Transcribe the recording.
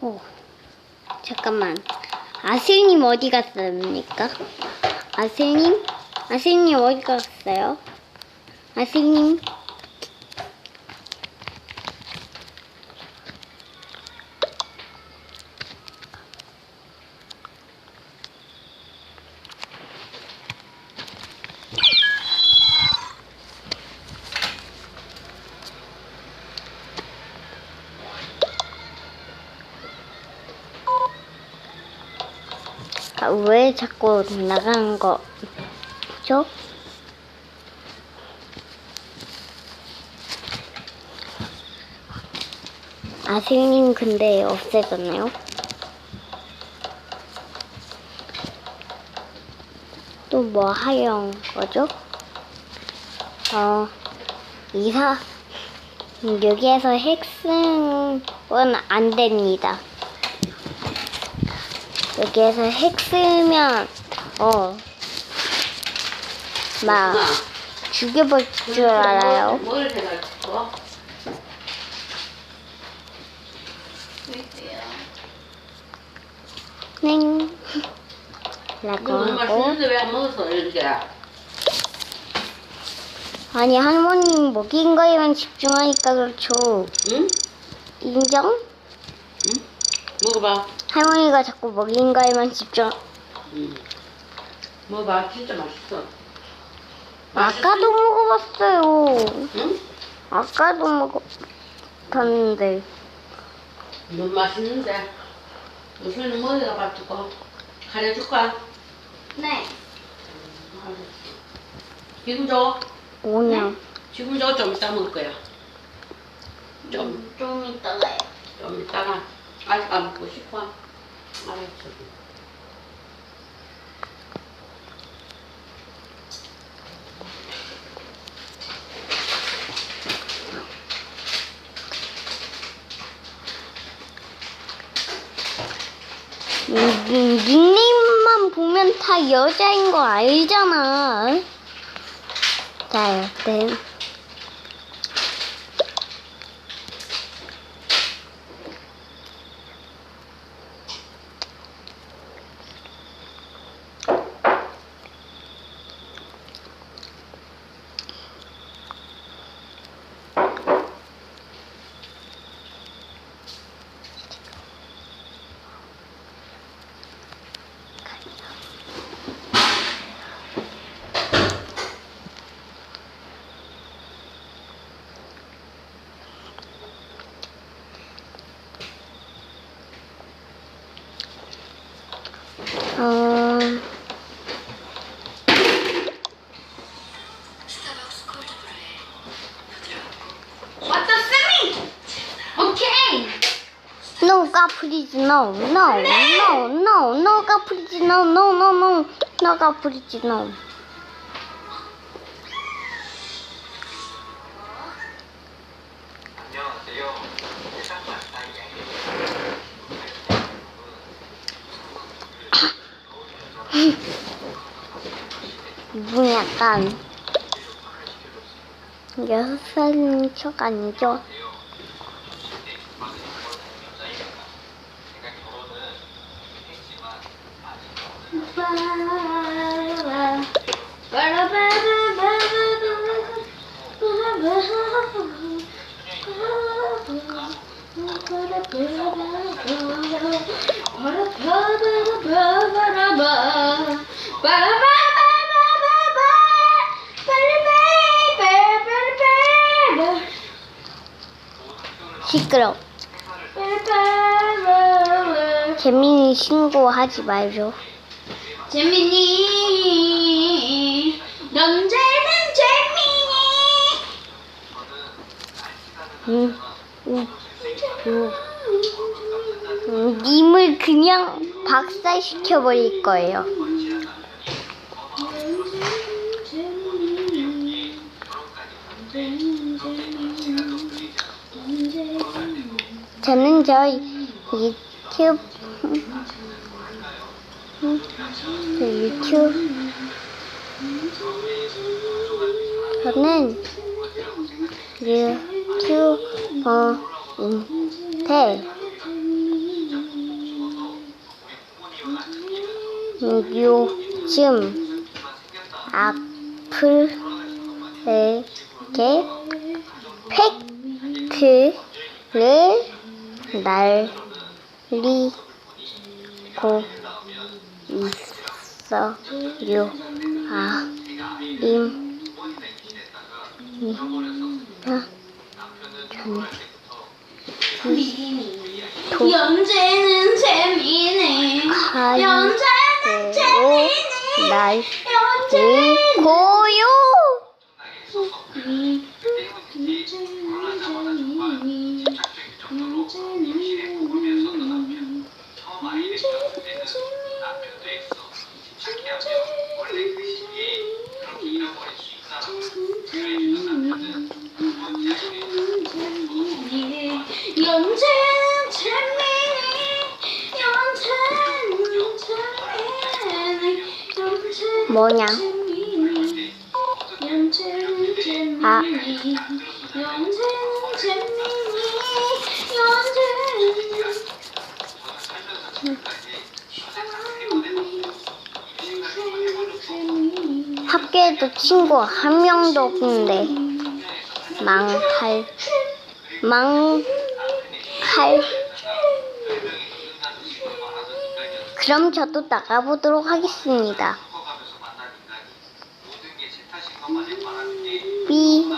오, 잠깐만. 아슬님 어디 갔습니까? 아슬님? 아슬님 어디 갔어요? 아슬님? 아, 왜 자꾸 나가는 거죠? 아슬님 근데 없애졌나요? 또 뭐 하려는 거죠? 어, 이사, 음, 여기에서 핵승은 안 됩니다. 여기에서 핵 쓰면 어 막 죽여볼 줄 알아요. 뭘? 있어요. 넹 이거 라고 하고 맛있는데 왜안 먹었어 이렇게? 아니 할머님 먹인 거에만 집중하니까 그렇죠. 응? 인정? 응? 먹어봐. 할머니가 자꾸 먹인 거에만 집중. 응. 먹어봐. 진짜 맛있어. 아까도 먹어봤어요. 응? 아까도 먹었는데. 너무 맛있는데. 무슨 머리가 바쁘고 가려줄까? 네. 지금 줘. 오냐? 지금 줘. 좀 이따 먹을 거야. 좀, 좀 이따가요. 좀 이따가. 아직 안 먹고 싶어. 알았어. 닉네임만 보면 다 여자인 거 알잖아. 자, 여튼. 어, 왔다 쌤이! 오케이! No, 까프리지, no, no, no, no, no, 까프리지, no, no, no, no, no, 까프리지, no. 이분 약간 여섯 살인 척 아니죠? 제가 결혼은 했지만 시끄러. 재민이 신고하지 말죠. 재민이 언제는 재민이 음, 님을 그냥 박살시켜 버릴 거예요. 저는 저 유튜브 응? 그 유튜브 저는 유튜버인데 요즘 악플에게 팩트를 날리고 있어요. 아, 임, 아, 도, 연재는 재미네. 연재는 재미네. 날 연재는 고 연재는 뭐냐? 아. 학교에도 친구 한 명도 없는데 망할 망 잘. 그럼 저도 나가보도록 하겠습니다. 삐.